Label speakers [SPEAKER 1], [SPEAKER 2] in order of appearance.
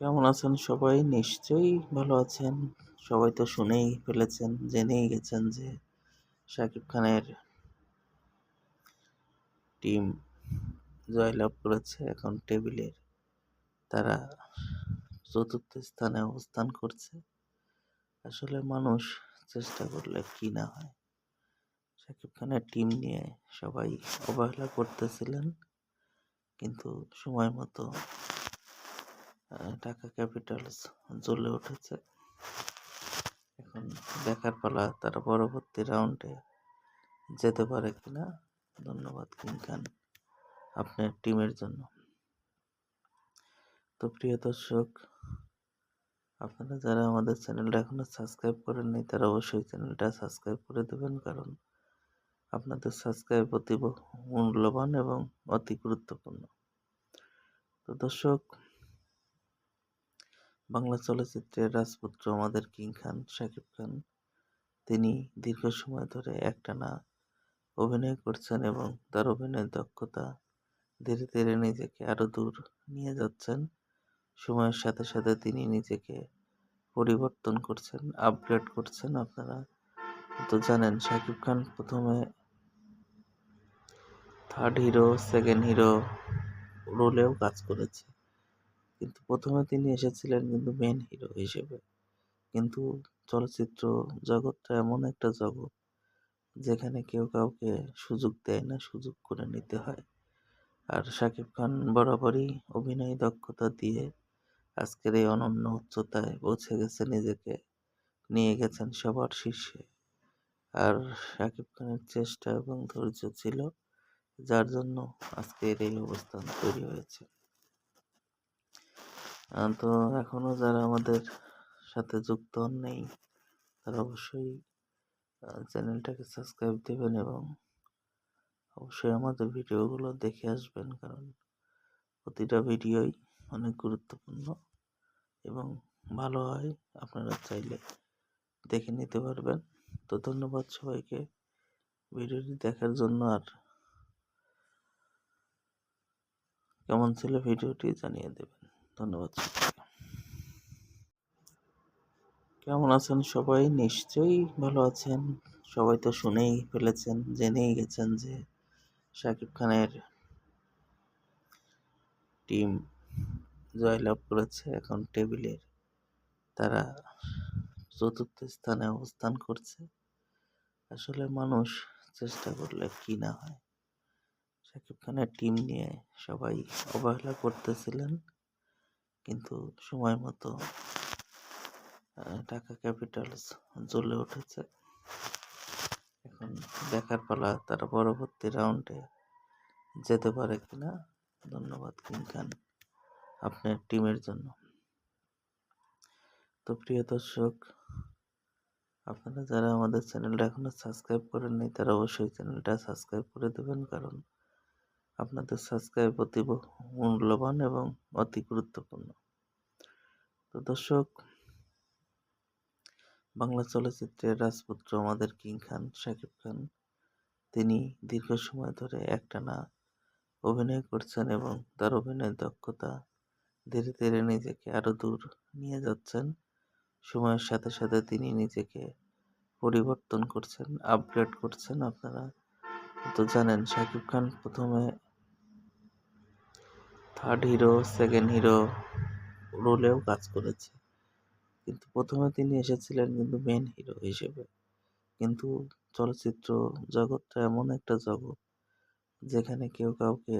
[SPEAKER 1] কেমন আছেন সবাই? নিশ্চয়ই ভালো আছেন। সবাই তো শুনেই ফেলেছেন, জেনেই গেছেন যে শাকিব খানের টিম জয়লাভ করেছে। এখন টেবিলের তারা চতুর্থ স্থানে অবস্থান করছে। আসলে মানুষ চেষ্টা করলে কি না হয়। শাকিব খানের টিম নিয়ে সবাই অবহেলা করতেছিলেন। কিন্তু সময় মতো ঢাকা ক্যাপিটালস জ্বলে উঠেছে। এখন দেখার পালা তারা পরবর্তী রাউন্ডে যেতে পারে কিনা, ধন্যবাদ কিং খান আপনার টিমের জন্য। তো প্রিয় দর্শক, আপনারা যারা আমাদের চ্যানেলটা এখনও সাবস্ক্রাইব করেননি, তারা অবশ্যই চ্যানেলটা সাবস্ক্রাইব করে দেবেন, কারণ আপনাদের সাবস্ক্রাইব অতি মূল্যবান এবং অতি গুরুত্বপূর্ণ। তো দর্শক বাংলা চলচ্চিত্রের রাজপুত্র আমাদের কিং খান, শাকিব খান। তিনি দীর্ঘ সময় ধরে একটানা অভিনয় করছেন এবং তার অভিনয়ের দক্ষতা ধীরে ধীরে নিজেকে আরও দূর নিয়ে যাচ্ছেন। সময়ের সাথে সাথে তিনি নিজেকে পরিবর্তন করছেন আপগ্রেড করছেন আপনারা তো জানেন, শাকিব খান প্রথমে থার্ড হিরো সেকেন্ড হিরো রোলেও কাজ করেছে। কিন্তু প্রথমে তিনি এসেছিলেন কিন্তু মেন হিরো হিসেবে। কিন্তু চলচ্চিত্র জগৎটা এমন একটা জগৎ, যেখানে কেউ কাউকে সুযোগ দেয় না, সুযোগ করে নিতে হয়। আর শাকিব খান বরাবরই অভিনয় দক্ষতা দিয়ে আজকের এই অনন্য উচ্চতায় পৌঁছে গেছে নিজেকে, নিয়ে গেছেন সবার শীর্ষে। আর শাকিব খানের চেষ্টা এবং ধৈর্য ছিল, যার জন্য আজকের এই অবস্থান তৈরি হয়েছে। তো এখনও যারা আমাদের সাথে যুক্ত নেই, তারা অবশ্যই চ্যানেলটাকে সাবস্ক্রাইব দেবেন এবং অবশ্যই আমাদের ভিডিওগুলো দেখে আসবেন, কারণ প্রতিটা ভিডিওই অনেক গুরুত্বপূর্ণ এবং ভালো হয়। আপনারা চাইলে দেখে নিতে পারবেন। তো ধন্যবাদ সবাইকে ভিডিওটি দেখার জন্য, আর কেমন ছিল ভিডিওটি জানিয়ে দেবেন। ধন্যবাদ। কেমন আছেন সবাই? নিশ্চয়ই ভালো আছেন। সবাই তো শুনেই ফেলেছেন, জেনেই গেছেন যে শাকিব খানের টিম জয়লাভ করেছে। এখন টেবিলের তারা চতুর্থ স্থানে অবস্থান করছে। আসলে মানুষ চেষ্টা করলে কি না হয়। শাকিব খানের টিম নিয়ে সবাই অবহেলা করতেছিলেন। কিন্তু সময় মতো ঢাকা ক্যাপিটালস জ্বলে উঠেছে। এখন দেখার পালা তারা পরবর্তী রাউন্ডে যেতে পারে কিনা, ধন্যবাদ কিং খান, আপনার টিমের জন্য। তো প্রিয় দর্শক, আপনারা যারা আমাদের চ্যানেলটা এখনও সাবস্ক্রাইব করেননি, তারা অবশ্যই চ্যানেলটা সাবস্ক্রাইব করে দেবেন, কারণ আপনাদের সাবস্ক্রাইব অতি মূল্যবান এবং অতি গুরুত্বপূর্ণ। তো দর্শক, বাংলা চলচ্চিত্রের রাজপুত্র আমাদের কিং খান, শাকিব খান, তিনি দীর্ঘ সময় ধরে একটানা অভিনয় করছেন এবং তার অভিনয়ের দক্ষতা ধীরে ধীরে নিজেকে আরও দূর নিয়ে যাচ্ছেন। সময়ের সাথে সাথে তিনি নিজেকে পরিবর্তন করছেন আপগ্রেড করছেন আপনারা তো জানেন, শাকিব খান প্রথমে থার্ড হিরো সেকেন্ড হিরো রোলেও কাজ করেছে। কিন্তু প্রথমে তিনি এসেছিলেন কিন্তু মেন হিরো হিসেবে। কিন্তু চলচ্চিত্র জগৎটা এমন একটা জগৎ যেখানে কেউ কাউকে